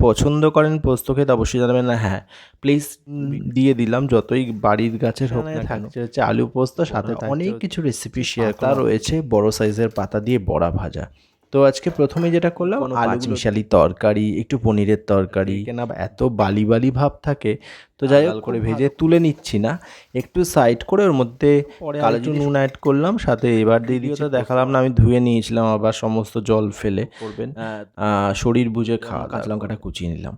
পছন্দ করেন পোস্ত খেতে অবশ্যই জানাবেন না হ্যাঁ। প্লিজ দিয়ে দিলাম যতই বাড়ির গাছের হোক না থাকছে হচ্ছে আলু পোস্ত সাথে অনেক কিছু রেসিপি শেয়ার করা। রয়েছে বড় সাইজের পাতা দিয়ে বড়া ভাজা। তো আজকে প্রথমে যেটা করলাম আলু মিশালি তরকারি একটু পনিরের তরকারি। কেনা এত বালি বালি ভাব থাকে তো যাই হোক করে ভেজে তুলে নিচ্ছি না। একটু সাইড করে ওর মধ্যে কালো নুন অ্যাড করলাম সাথে এবার দিয়ে দিয়েছে দেখালাম না আমি ধুয়ে নিয়েছিলাম আবার সমস্ত জল ফেলে। করবেন। শরীর বুঝে খাওয়া কাঁচা লঙ্কাটা কুচিয়ে নিলাম।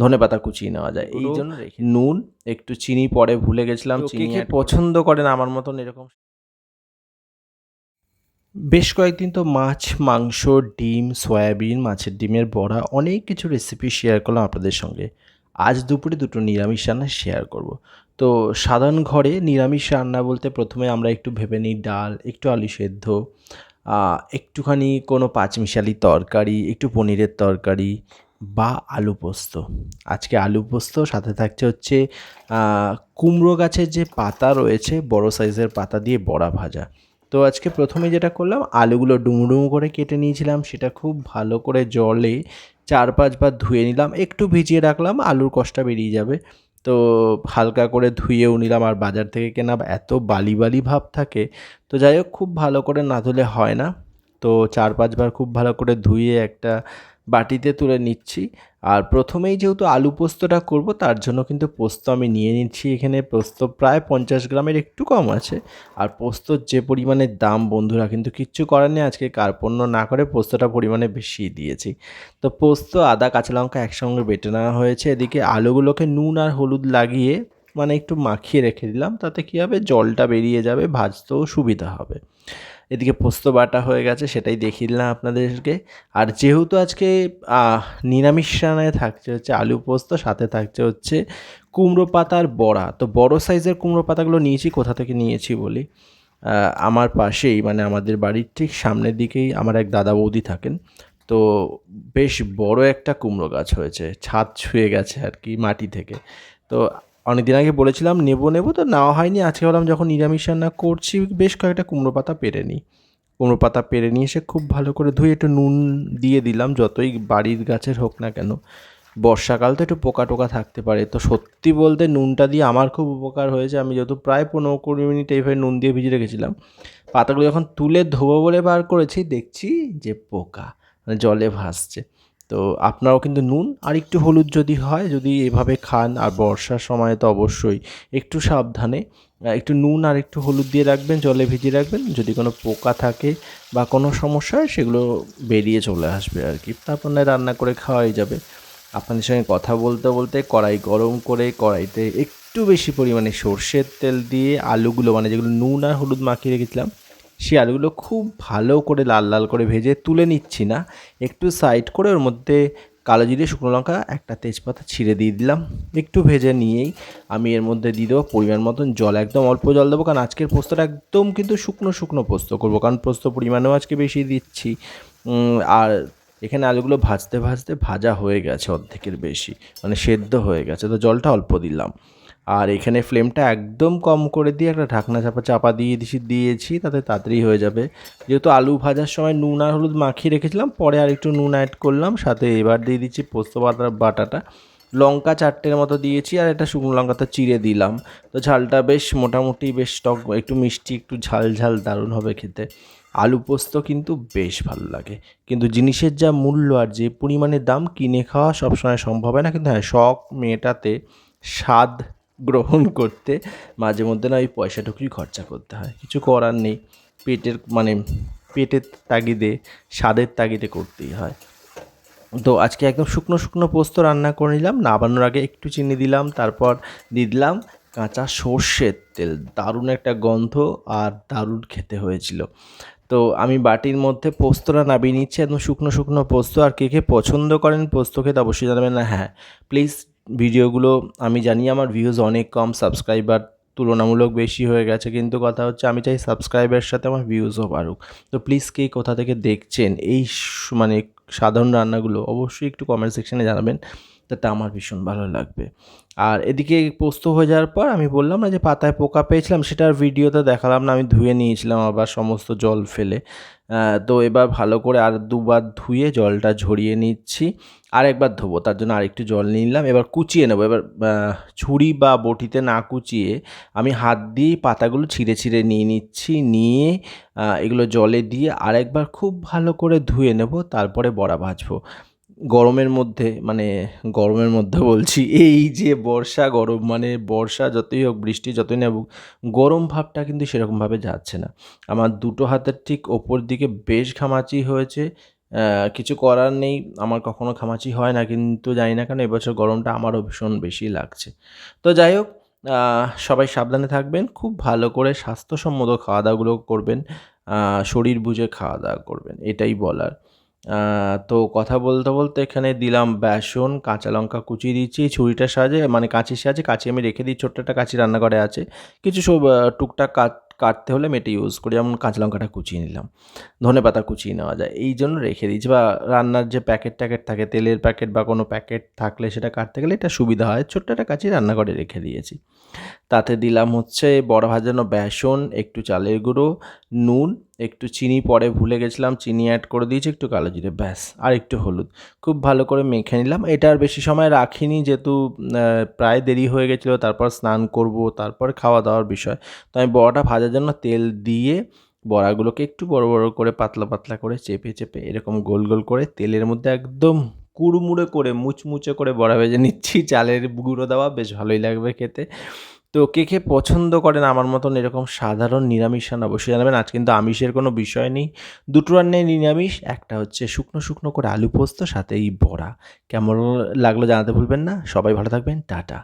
ধনে পাতা কুচিয়ে নেওয়া যায়। এই জন্য নুন একটু চিনি পরে ভুলে গেছিলাম চিনি পছন্দ করেন আমার মতন এরকম বেশ কয়েকদিন তো মাছ, মাংস, ডিম, সয়াবিন, মাছের ডিমের বড়া অনেক কিছু রেসিপি শেয়ার করলাম আপনাদের সঙ্গে। আজ দুপুরে দুটো নিরামিষ রান্না শেয়ার করব। তো সাধারণ ঘরে নিরামিষ রান্না বলতে প্রথমে আমরা একটু ভেবে নিই ডাল, একটু আলু সেদ্ধ একটুখানি কোনো পাঁচমিশালি তরকারি, একটু পনিরের তরকারি বা আলু পোস্ত। আজকে আলু পোস্ত, সাথে থাকছে হচ্ছে কুমড়ো গাছের যে পাতা রয়েছে, বড় সাইজের পাতা দিয়ে বড়া ভাজা। তো আজকে প্রথমে যেটা করলাম, আলুগুলো ডুমো ডুমো করে কেটে নিয়েছিলাম, সেটা খুব ভালো করে জলে চার পাঁচবার ধুয়ে নিলাম, একটু ভিজিয়ে রাখলাম, আলুর কষ্টটা বেরিয়ে যাবে। তো হালকা করে ধুয়েও নিলাম, আর বাজার থেকে কেনা এত বালি বালি ভাব থাকে, তো যাই হোক, খুব ভালো করে না ধুলে হয় না। তো চার পাঁচবার খুব ভালো করে ধুয়ে একটা বাটিতে তুলে নিচ্ছি। আর প্রথমেই যেহেতু আলু পোস্তটা করব, তার জন্য কিন্তু পোস্ত আমি নিয়ে নিচ্ছি। এখানে পোস্ত প্রায় পঞ্চাশ গ্রামের একটু কম আছে। আর পোস্তর যে পরিমাণে দাম, বন্ধুরা কিন্তু কিচ্ছু করার নেই। আজকে কার্পণ্য না করে পোস্তটা পরিমাণে বেশি দিয়েছি। তো পোস্ত, আদা, কাঁচা লঙ্কা একসঙ্গে বেটে নেওয়া হয়েছে। এদিকে আলুগুলোকে নুন আর হলুদ লাগিয়ে মানে একটু মাখিয়ে রেখে দিলাম। তাতে কী হবে? জলটা বেরিয়ে যাবে, ভাজতেও সুবিধা হবে। এদিকে পোস্ত বাটা হয়ে গেছে, সেটাই দেখিয়ে দিলাম আপনাদেরকে। আর যেহেতু আজকে নিরামিষ রান্নায় থাকছে হচ্ছে আলু পোস্ত, সাথে থাকছে হচ্ছে কুমড়ো পাতার বড়া। তো বড় সাইজের কুমড়ো পাতাগুলো নিয়েছি, কোথা থেকে নিয়েছি বলি? আমার পাশেই মানে আমাদের বাড়ির ঠিক সামনের দিকেই আমার এক দাদা বৌদি থাকেন। তো বেশ বড় একটা কুমড়ো গাছ হয়েছে, ছাদ ছুঁয়ে গেছে আর কি মাটি থেকে। তো অনেক দিন আগে বলেছিলাম, নেব নেব, তো নেওয়া হয়নি। আজকে বললাম যখন নিরামিষ রান্না করছি, বেশ কয়েকটা কুমড়ো পাতা পেরে নিই। কুমড়ো পাতা পেরে নিয়ে এসে খুব ভালো করে ধুয়ে একটু নুন দিয়ে দিলাম, যতই বাড়ির গাছের হোক না কেন। বর্ষাকাল তো একটু পোকা টোকা থাকতে পারে। তো সত্যি বলতে নুনটা দিয়ে আমার খুব উপকার হয়েছে। আমি যেহেতু প্রায় পনেরো কুড়ি মিনিট এইভাবে নুন দিয়ে ভিজে রেখেছিলাম। পাতাগুলো যখন তুলে ধোবো বলে বার করেছি, দেখছি যে পোকা মানে জলে ভাসছে। তো আপনারাও কিন্তু নুন আর একটু হলুদ যদি হয়, যদি এভাবে খান, আর বর্ষার সময় তো অবশ্যই একটু সাবধানে একটু নুন আর একটু হলুদ দিয়ে রাখবেন, জলে ভিজিয়ে রাখবেন, যদি কোনো পোকা থাকে বা কোনো সমস্যা হয়, সেগুলো বেরিয়ে চলে আসবে আর কি। তারপর না রান্না করে খাওয়াই যাবে। আপনাদের সঙ্গে কথা বলতে বলতে কড়াই গরম করে কড়াইতে একটু বেশি পরিমাণে সর্ষের তেল দিয়ে আলুগুলো মানে যেগুলো নুন আর হলুদ মাখিয়ে রেখেছিলাম সেই আলুগুলো খুব ভালো করে লাল লাল করে ভেজে তুলে নিচ্ছি না। একটু সাইড করে ওর মধ্যে কালো জিরে, শুকনো লঙ্কা, একটা তেজপাতা ছিঁড়ে দিয়ে দিলাম। একটু ভেজে নিয়েই আমি এর মধ্যে দিয়ে দেবো পরিমাণ মতন জল। একদম অল্প জল দেবো, কারণ আজকের পোস্তটা একদম কিন্তু শুকনো শুকনো পোস্ত করব, কারণ পোস্ত পরিমাণেও আজকে বেশি দিচ্ছি। আর এখানে আলুগুলো ভাজতে ভাজতে ভাজা হয়ে গেছে অর্ধেকের বেশি মানে সেদ্ধ হয়ে গেছে। তো জলটা অল্প দিলাম। আর এখানে ফ্লেমটা একদম কম করে দিয়ে একটা ঢাকনা চাপা চাপা দিয়ে দিয়েছি দিয়েছি, তাতে তাড়াতাড়ি হয়ে যাবে। যেহেতু আলু ভাজার সময় নুন আর হলুদ মাখিয়ে রেখেছিলাম, পরে আর একটু নুন অ্যাড করলাম, সাথে এবার দিয়ে দিচ্ছি পোস্ত বাটার বাটাটা। লঙ্কা চারটের মতো দিয়েছি আর একটা শুকনো লঙ্কাটা চিড়ে দিলাম। তো ঝালটা বেশ মোটামুটি বেশ টক, একটু মিষ্টি, একটু ঝাল ঝাল দারুণ হবে খেতে। আলু পোস্ত কিন্তু বেশ ভালো লাগে। কিন্তু জিনিসের যা মূল্য আর যে পরিমাণে দাম, কিনে খাওয়া সবসময় সম্ভব হয় না। কিন্তু হ্যাঁ শখ মেয়েটাতে স্বাদ গ্রহণ করতে মাঝে মধ্যে না ওই পয়সাটুকুই খরচা করতে হয়। কিছু করার নেই। পেটের মানে পেটের তাগিদে, স্বাদের তাগিদে করতেই হয়। তো আজকে একদম শুকনো শুকনো পোস্ত রান্না করে নিলাম, নাবানোর আগে একটু চিনি দিলাম, তারপর দিয়ে দিলাম কাঁচা সর্ষের তেল। দারুণ একটা গন্ধ আর দারুণ খেতে হয়েছিল। তো আমি বাটির মধ্যে পোস্তটা নামিয়ে নিচ্ছি, একদম শুকনো শুকনো পোস্ত। আর কে কে পছন্দ করেন পোস্ত খেতে অবশ্যই জানাবেন না। হ্যাঁ প্লিজ ভিডিওগুলো আমি জানি আমার ভিউজ অনেক কম সাবস্ক্রাইবার তুলনামূলক বেশি হয়ে গেছে, কিন্তু কথা হচ্ছে আমি চাই সাবস্ক্রাইবের সাথে আমার ভিউজও বাড়ুক। তো প্লিজ কে কোথা থেকে দেখছেন? এই মানে সাধারণ রান্নাগুলো অবশ্যই একটু কমেন্ট সেকশানে জানাবেন। তাতে আমার ভীষণ ভালো লাগবে। আর এদিকে পোস্ত হয়ে যাওয়ার পর আমি বললাম না যে পাতায় পোকা পেয়েছিলাম, সেটার ভিডিওতে দেখালাম না, আমি ধুয়ে নিয়েছিলাম আবার সমস্ত জল ফেলে। তো এবার ভালো করে আর দুবার ধুয়ে জলটা ঝরিয়ে নিচ্ছি, আর একবার ধোবো, তার জন্য আরেকটু জল নিলাম। এবার কুচিয়ে নেব, এবার ছুরি বা বটিতে না কুচিয়ে আমি হাত দিয়ে পাতাগুলো ছিঁড়ে ছিঁড়ে নিয়ে নিচ্ছি, নিয়ে এগুলো জলে দিয়ে আরেকবার খুব ভালো করে ধুয়ে নেব, তারপরে বড়া ভাজবো। গরমের মধ্যে মানে গরমের মধ্যে বলছি, এই যে বর্ষা গরম মানে বর্ষা যতই হোক, বৃষ্টি যতই না হোক, গরম ভাবটা কিন্তু সেরকমভাবে যাচ্ছে না। আমার দুটো হাতের ঠিক ওপর দিকে বেশ ঘামাচি হয়েছে কিছু করার নেই, আমার কখনো ঘামাচি হয় না, কিন্তু জানি না কেন এবছর গরমটা আমারও ভীষণ বেশি লাগছে। তো যাই হোক সবাই সাবধানে থাকবেন, খুব ভালো করে স্বাস্থ্যসম্মত খাওয়া দাওয়াগুলো করবেন শরীর বুঝে খাওয়া দাওয়া করবেন, এটাই বলার। তো কথা বলতে বলতে এখানে দিলাম বেসন, কাঁচা লঙ্কা কুচিয়ে দিচ্ছি, ছুরিটার সাহায্যে মানে কাঁচির সাহায্যে, কাঁচি আমি রেখে দিই, ছোট্ট একটা কাঁচি রান্নাঘরে আছে। কিছু সব টুকটাক কাট, কাটতে হলে মেটে ইউজ করি, যেমন কাঁচা লঙ্কাটা কুচিয়ে নিলাম, ধনে পাতা কুচিয়ে নেওয়া যায়, এই জন্য রেখে দিচ্ছি বা রান্নার যে প্যাকেট ট্যাকেট থাকে, তেলের প্যাকেট বা কোনো প্যাকেট থাকলে সেটা কাটতে গেলে এটা সুবিধা হয়, ছোট্ট একটা কাঁচি রান্নাঘরে রেখে দিয়েছি। তাতে দিলাম হচ্ছে বড় ভাজানো বেসন, একটু চালের গুঁড়ো, নুন একটু চিনি পরে ভুলে গেছিলাম, চিনি অ্যাড করে দিয়েছি, একটু কালো জিরে, ব্যাস, আর একটু হলুদ। খুব ভালো করে মেখে নিলাম। এটা আর বেশি সময় রাখিনি, যেহেতু প্রায় দেরি হয়ে গেছিল, তারপর স্নান করব, তারপর খাওয়া দাওয়ার বিষয়। তো আমি বড়াটা ভাজার জন্য তেল দিয়ে বড়াগুলোকে একটু বড় বড় করে, পাতলা পাতলা করে চেপে চেপে এরকম গোল গোল করে তেলের মধ্যে একদম কুড়মুড়ে করে, মুচমুচে করে বড়া ভেজে নিচ্ছি। চালের গুঁড়ো দেওয়া বেশ ভালোই লাগবে খেতে। তো কে কে পছন্দ করেন? আমার মতন এরকম সাধারণ নিরামিষ রান্না অবশ্যই জানাবেন। আজ কিন্তু আমিষের কোনো বিষয় নেই। দুটো রান্নায় নিরামিষ, একটা হচ্ছে শুকনো শুকনো করে আলু পোস্ত, সাথে এই বড়া। কেমন লাগল জানাতে ভুলবেন না। সবাই ভালো থাকবেন। টাটা।